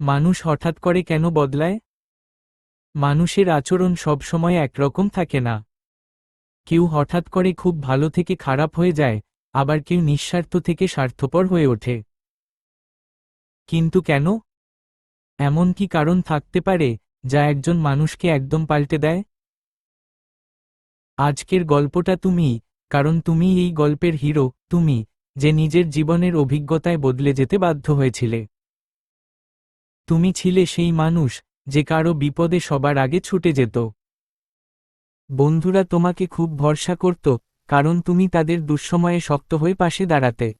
মানুষ হঠাৎ করে কেন বদলায়? মানুষের আচরণ সবসময় একরকম থাকে না। কেউ হঠাৎ করে খুব ভালো থেকে খারাপ হয়ে যায়, আবার কেউ নিঃস্বার্থ থেকে স্বার্থপর হয়ে ওঠে। কিন্তু কেন? এমন কি কারণ থাকতে পারে, যা একজন মানুষকে একদম পাল্টে দেয়? আজকের গল্পটা তুমি কারণ তুমি এই গল্পের হিরো, তুমি, যে নিজের জীবনের অভিজ্ঞতায় বদলে যেতে বাধ্য হয়েছিলে। তুমি ছিলে সেই মানুষ, যে কারও বিপদে সবার আগে ছুটে যেত। বন্ধুরা তোমাকে খুব ভরসা করত, কারণ তুমি তাদের দুঃসময়ে শক্ত হয়ে পাশে দাঁড়াতে।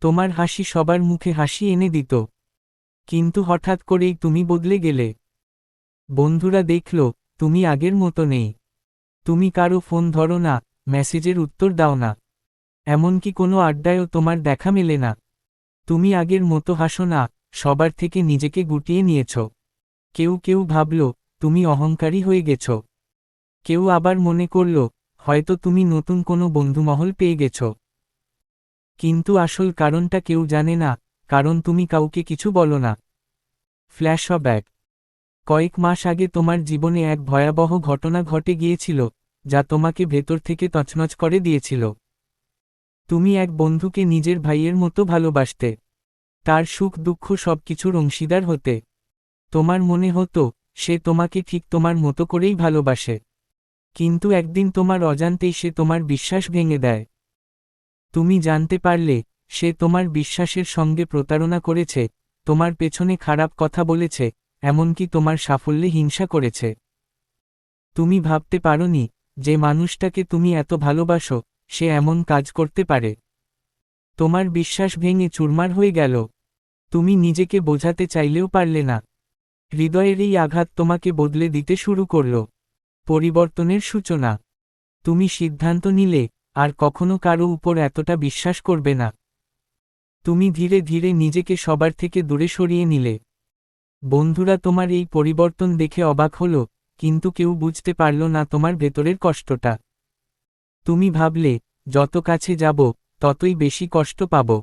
তোমার হাসি সবার মুখে হাসি এনে দিত। কিন্তু হঠাৎ করেই তুমি বদলে গেলে। বন্ধুরা দেখল, তুমি আগের মতো নেই। তুমি কারও ফোন ধরো না মেসেজের উত্তর দাও না। এমনকি কোনো আড্ডায়ও তোমার দেখা মেলে না। তুমি আগের মতো হাসো না, সবার থেকে নিজেকে গুটিয়ে নিয়েছ। কেউ কেউ ভাবল, তুমি অহংকারী হয়ে গেছ। কেউ আবার মনে করল, হয়তো তুমি নতুন কোনো বন্ধুমহল পেয়ে গেছ। কিন্তু আসল কারণটা কেউ জানে না, কারণ তুমি কাউকে কিছু বলো না। ফ্ল্যাশ ফ্ল্যাশব্যাক কয়েক মাস আগে তোমার জীবনে এক ভয়াবহ ঘটনা ঘটে গিয়েছিল। যা তোমাকে ভেতর থেকে তছনছ করে দিয়েছিল। তুমি এক বন্ধুকে নিজের ভাইয়ের মতো ভালোবাসতে। তার সুখ দুঃখ সবকিছুর অংশীদার হতে। তোমার মনে হতো, সে তোমাকে ঠিক তোমার মতো করেই ভালোবাসে। কিন্তু একদিন তোমার অজান্তেই সে তোমার বিশ্বাস ভেঙে দেয়। তুমি জানতে পারলে, সে তোমার বিশ্বাসের সঙ্গে প্রতারণা করেছে, তোমার পেছনে খারাপ কথা বলেছে, এমনকি তোমার সাফল্যে হিংসা করেছে। তুমি ভাবতে পারোনি যে মানুষটাকে তুমি এত ভালোবাসো, সে এমন কাজ করতে পারে। তোমার বিশ্বাস ভেঙে চুরমার হয়ে গেল। তুমি নিজেকে বোঝাতে চাইলেও পারলে না। হৃদয়ের এই আঘাত তোমাকে বদলে দিতে শুরু করল। পরিবর্তনের সূচনা। তুমি সিদ্ধান্ত নিলে, আর কখনো কারও উপর এতটা বিশ্বাস করবে না। তুমি ধীরে ধীরে নিজেকে সবার থেকে দূরে সরিয়ে নিলে। বন্ধুরা, তোমার এই পরিবর্তন দেখে অবাক হল। কিন্তু কেউ বুঝতে পারল না তোমার ভেতরের কষ্টটা। তুমি ভাবলে, যত কাছে যাব, ততই বেশি কষ্ট পাব।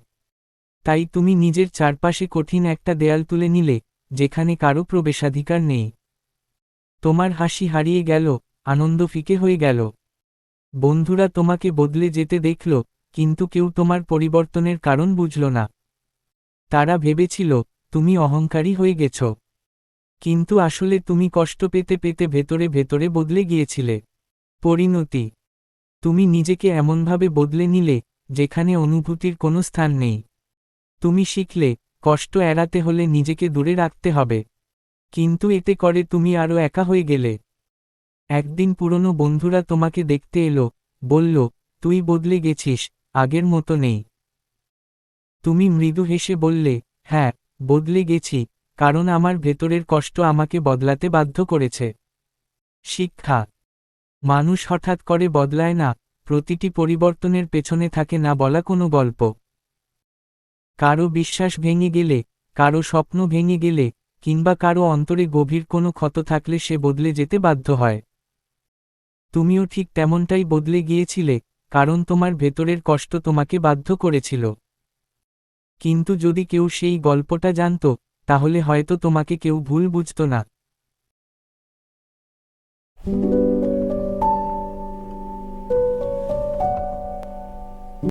তাই তুমি নিজের চারপাশে কঠিন একটা দেয়াল তুলে নিলে, যেখানে কারও প্রবেশাধিকার নেই। তোমার হাসি হারিয়ে গেল, আনন্দ ফিকে হয়ে গেল। বন্ধুরা তোমাকে বদলে যেতে দেখল, কিন্তু কেউ তোমার পরিবর্তনের কারণ বুঝল না। তারা ভেবেছিল, তুমি অহংকারী হয়ে গেছ। কিন্তু আসলে তুমি কষ্ট পেতে পেতে ভেতরে ভেতরে বদলে গিয়েছিলে। পরিণতি। তুমি নিজেকে এমনভাবে বদলে নিলে, যেখানে অনুভূতির কোনো স্থান নেই। তুমি শিখলে, কষ্ট এড়াতে হলে নিজেকে দূরে রাখতে হবে। কিন্তু এতে করে তুমি আরও একা হয়ে গেলে। একদিন পুরনো বন্ধুরা তোমাকে দেখতে এলো, বলল, তুই বদলে গেছিস, আগের মতো নেই। তুমি মৃদু হেসে বললে হ্যাঁ বদলে গেছি। কারণ আমার ভেতরের কষ্ট আমাকে বদলাতে বাধ্য করেছে। শিক্ষা। মানুষ হঠাৎ করে বদলায় না, প্রতিটি পরিবর্তনের পেছনে থাকে না বলা কোনো গল্প। কারও বিশ্বাস ভেঙে গেলে, কারও স্বপ্ন ভেঙে গেলে, কিংবা কারও অন্তরে গভীর কোনো ক্ষত থাকলে সে বদলে যেতে বাধ্য হয়। তুমিও ঠিক তেমনটাই বদলে গিয়েছিলে, কারণ তোমার ভেতরের কষ্ট তোমাকে বাধ্য করেছিল। কিন্তু যদি কেউ সেই গল্পটা জানত তাহলে হয়তো তোমাকে কেউ ভুল বুঝত না।